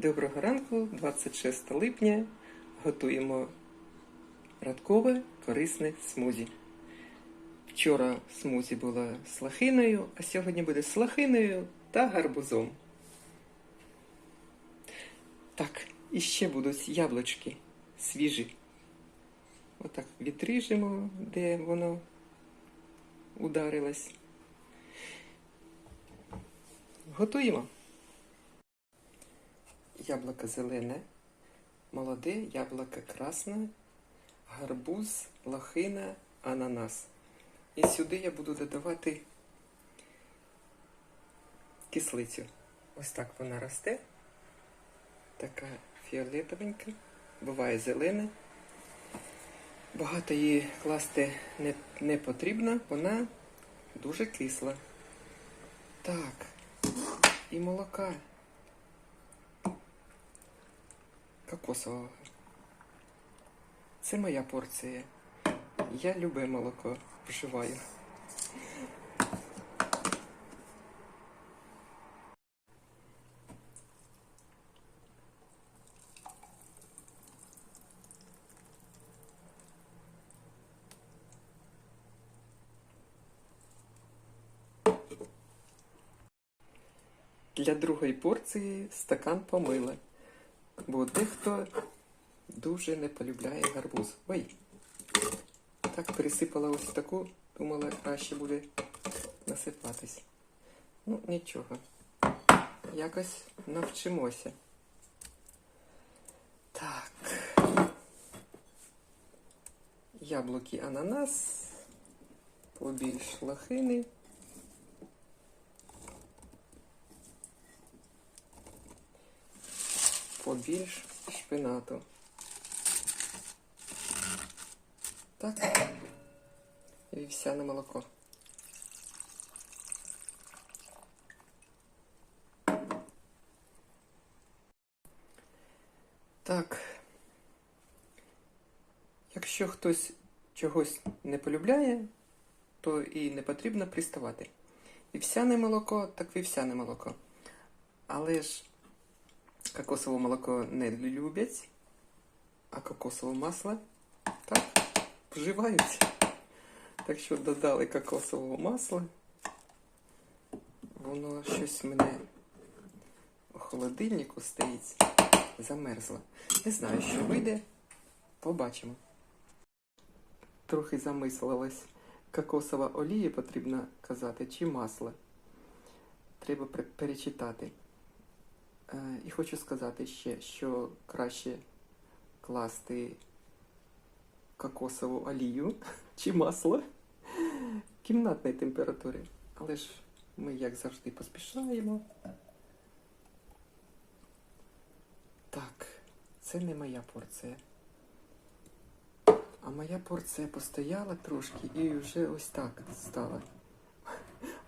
Доброго ранку, 26 липня. Готуємо радкове корисне смузі. Вчора смузі було з лохиною, а сьогодні буде з лохиною та гарбузом. Так, і ще будуть яблучки свіжі. Отак відріжемо, де воно ударилось. Готуємо. Яблуко зелене, молоде, яблуко красне, гарбуз, лохина, ананас. І сюди я буду додавати кислицю. Ось так вона росте. Така фіолетовенька, буває зелена. Багато її класти не, не потрібно, вона дуже кисла. Так, і молока. Кокосового. Це моя порція. Я любе молоко вживаю. Для другої порції стакан помила, бо дехто дуже не полюбляє гарбуз. Ой, так пересипала ось таку, думала, краще буде насипатись. Ну, нічого. Якось навчимося. Так. Яблуки ананас, побільш лохини. Побільш шпинату. Так. Вівсяне молоко. Так. Якщо хтось чогось не полюбляє, то і не потрібно приставати. Вівсяне молоко, так вівсяне молоко. Але ж кокосове молоко не люблять, а кокосове масло так вживають. Так що додали кокосового масла. Воно щось мене у холодильнику стоїть, замерзло. Не знаю, що вийде. Побачимо. Трохи замислилась. Кокосова олія потрібно казати, чи масло. Треба перечитати. І хочу сказати ще, що краще класти кокосову олію чи масло в кімнатної температури. Але ж ми, як завжди, поспішаємо. Так, це не моя порція. А моя порція постояла трошки і вже ось так стала.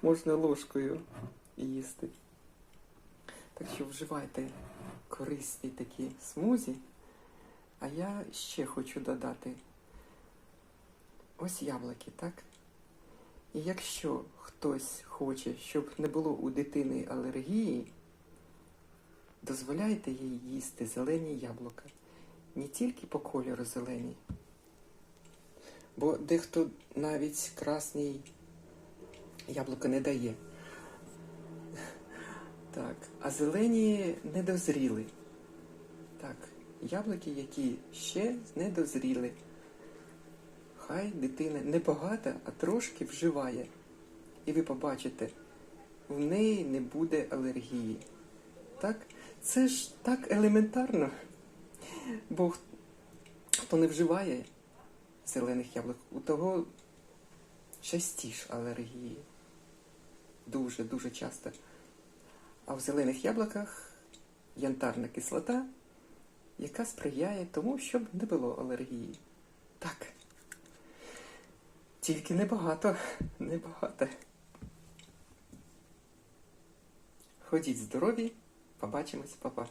Можна ложкою їсти. Так що вживайте корисні такі смузі. А я ще хочу додати ось яблуки, так? І якщо хтось хоче, щоб не було у дитини алергії, дозволяйте їй їсти зелені яблука. Не тільки по кольору зелені. Бо дехто навіть красний яблука не дає. Так, а зелені недозріли. Так, яблуки, які ще не дозріли. Хай дитина не багато, а трошки вживає. І ви побачите, в неї не буде алергії. Так? Це ж так елементарно. Бо хто не вживає зелених яблук, у того частіше алергії. Дуже, дуже часто. А в зелених яблуках янтарна кислота, яка сприяє тому, щоб не було алергії. Так. Тільки небагато, небагато. Ходіть здорові, побачимось, па-па.